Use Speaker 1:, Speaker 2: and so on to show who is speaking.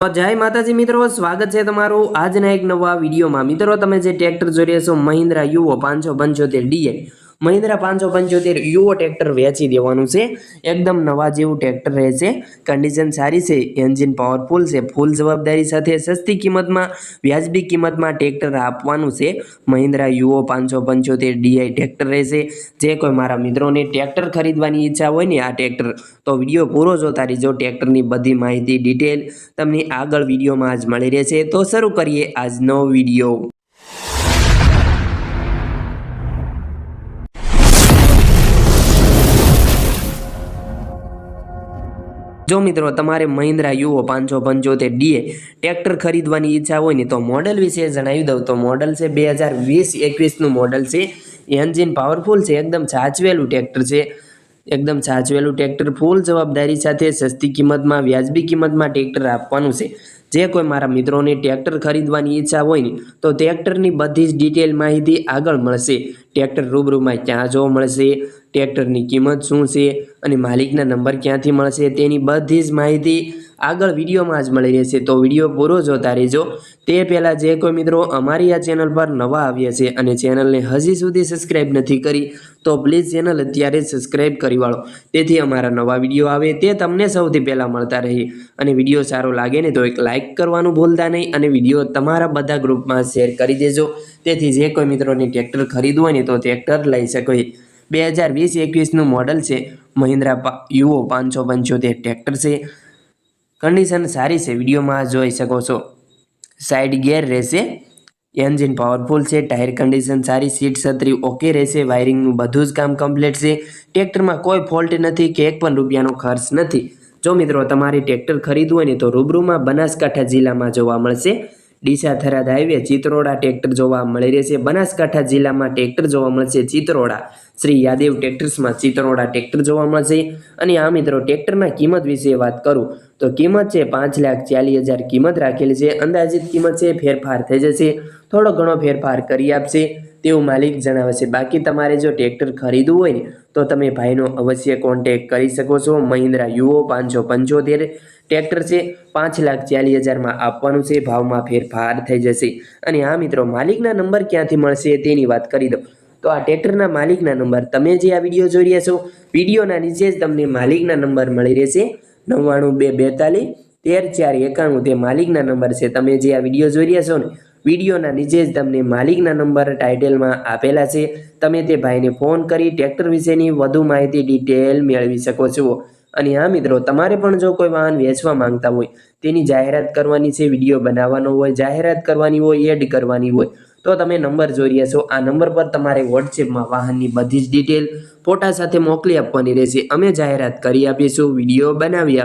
Speaker 1: જય માતાજી મિત્રો, સ્વાગત છે તમારું આજના એક નવા વિડીયોમાં. મિત્રો, તમે જે ટ્રેક્ટર જોઈ રહ્યા છો, મહિન્દ્રા યુવો પાંચસો પંચોતેર ડીઆઈ મહિન્દ્રા પાંચસો પંચોતેર યુઓ ટ્રેક્ટર વેચી દેવાનું છે. એકદમ નવા જેવું ટ્રેક્ટર રહેશે કન્ડિશન સારી છે. એન્જિન પાવરફુલ છે. ફૂલ જવાબદારી સાથે સસ્તી કિંમતમાં, વ્યાજબી કિંમતમાં ટ્રેક્ટર આપવાનું છે. મહિન્દ્રા યુઓ પાંચસો પંચોતેર ડીઆઈ ટ્રેક્ટર રહેશે જે કોઈ મારા મિત્રોને ટ્રેક્ટર ખરીદવાની ઈચ્છા હોય ને આ ટ્રેક્ટર, તો વીડિયો પૂરો જોતા રહેજો. ટ્રેક્ટરની બધી માહિતી ડિટેલ તમને આગળ વિડીયોમાં આજ મળી રહેશે. તો શરૂ કરીએ આજનો વીડિયો. જો મિત્રો તમારે મહિન્દ્રા યુઓ પાંચસો પંચોતેર ડીએ ટ્રેક્ટર ખરીદવાની ઈચ્છા હોય ને તો મોડલ વિશે જણાવી દઉં. તો મોડલ છે બે હજાર વીસ એકવીસનું મોડલ છે. એન્જિન પાવરફુલ છે, એકદમ સાચવેલું ટ્રેક્ટર છે. એકદમ સાચવેલું ટ્રેક્ટર ફૂલ જવાબદારી સાથે સસ્તી કિંમતમાં, વ્યાજબી કિંમતમાં ટ્રેક્ટર આપવાનું છે. જે કોઈ મારા મિત્રોને ટ્રેક્ટર ખરીદવાની ઈચ્છા હોય ને તો ટ્રેક્ટરની બધી જ ડિટેલ માહિતી આગળ મળશે. ટ્રેક્ટર રૂબરૂમાં ક્યાં જોવા મળશે, ટ્રેક્ટરની કિંમત શું છે, અને માલિકના નંબર ક્યાંથી મળશે, તેની બધી જ માહિતી આગળ વિડીયોમાં જ મળી રહેશે. તો વીડિયો પૂરો જોતા રહેજો. તે પહેલાં જે કોઈ મિત્રો અમારી આ ચેનલ પર નવા આવ્યા છે અને ચેનલને હજી સુધી સબસ્ક્રાઈબ નથી કરી, તો પ્લીઝ ચેનલ અત્યારે સબસ્ક્રાઈબ કરી વાળો. તેથી અમારા નવા વીડિયો આવે તે તમને સૌથી પહેલાં મળતા રહે. અને વીડિયો સારો લાગે ને તો એક લાઇક કરવાનું ભૂલતા નહીં અને વીડિયો તમારા બધા ગ્રુપમાં શેર કરી દેજો. તેથી જે કોઈ મિત્રોને ટ્રેક્ટર ખરીદવું હોય ને તો ટ્રેક્ટર લઈ શકો બે હજાર વીસ એકવીસનું મોડલ છે. મહિન્દ્રા યુવો પાંચસો પંચોતેર ટ્રેક્ટર છે. કન્ડિશન સારી છે વિડીયોમાં જોઈ શકો છો. સાઈડ ગિયર રહેશે. એન્જિન પાવરફુલ છે ટાયર કન્ડિશન સારી સીટ છત્રી ઓકે રહેશે વાયરિંગનું બધું જ કામ કમ્પ્લીટ છે. ટ્રેક્ટરમાં કોઈ ફોલ્ટ નથી કે એક પણ રૂપિયાનો ખર્ચ નથી. જો મિત્રો તમારે ટ્રેક્ટર ખરીદવું હોય ને તો રૂબરૂમાં બનાસકાંઠા જિલ્લામાં જોવા મળશે. ડીસા થરાદ હાઈવે ચિત્રોડા ટ્રેક્ટર જોવા મળી રહેશે. બનાસકાંઠા જિલ્લામાં ટ્રેક્ટર જોવા મળશે ચિત્રોડા. શ્રી યાદેવ ટ્રેક્ટર્સમાં ચિત્રોડા ટ્રેક્ટર જોવા મળશે. અને આ મિત્રો ટ્રેક્ટરના કિંમત વિશે વાત કરું, તો કિંમત છે પાંચ લાખ ચાલીસ હજાર કિંમત રાખેલી છે. અંદાજિત કિંમત છે ફેરફાર થઈ જશે. થોડો ઘણો ફેરફાર કરી આપશે. તેવું માલિક જણાવે છે. બાકી તમારે જો ટ્રેક્ટર ખરીદવું હોય ને, તો તમે ભાઈનો અવશ્ય કોન્ટેક કરી શકો છો. મહિન્દ્રા યુઓ પાંચસો પંચોતેર ટ્રેક્ટર છે. પાંચ લાખ ચાલીસ હજારમાં આપવાનું છે. ભાવમાં ફેરફાર થઈ જશે. અને આ મિત્રો, માલિકના નંબર ક્યાંથી મળશે તેની વાત કરી દો તો આ ટ્રેક્ટરના માલિકના નંબર તમે જે આ વીડિયો જોઈ રહ્યા છો, વિડીયોના નીચે જ તમને માલિકના નંબર મળી રહેશે. નવ્વાણું બે બેતાલીસ, તેર ચાર એકાણું તે માલિકના નંબર છે. તમે જે આ વીડિયો જોઈ રહ્યા છો ને, વિડીયોના નીચે જ તમને માલિકના નંબર ટાઇટલમાં આપેલા છે. તમે તે ભાઈને ફોન કરી ટ્રેક્ટર વિશેની વધુ માહિતી ડિટેલ મેળવી શકો છો. અને હા મિત્રો, તમારે પણ જો કોઈ વાહન વેચવા માંગતા હોય, તેની જાહેરાત કરવાની છે, વીડિયો બનાવવાનો હોય, જાહેરાત કરવાની હોય, એડ કરવાની હોય, તો તમે નંબર જોઈ રહ્યા છો. આ નંબર પર તમારે વોટ્સએપમાં વાહનની બધી જ ડિટેલ ફોટા સાથે મોકલી આપવાની રહેશે. અમે જાહેરાત કરી આપીશું, વીડિયો બનાવી આપ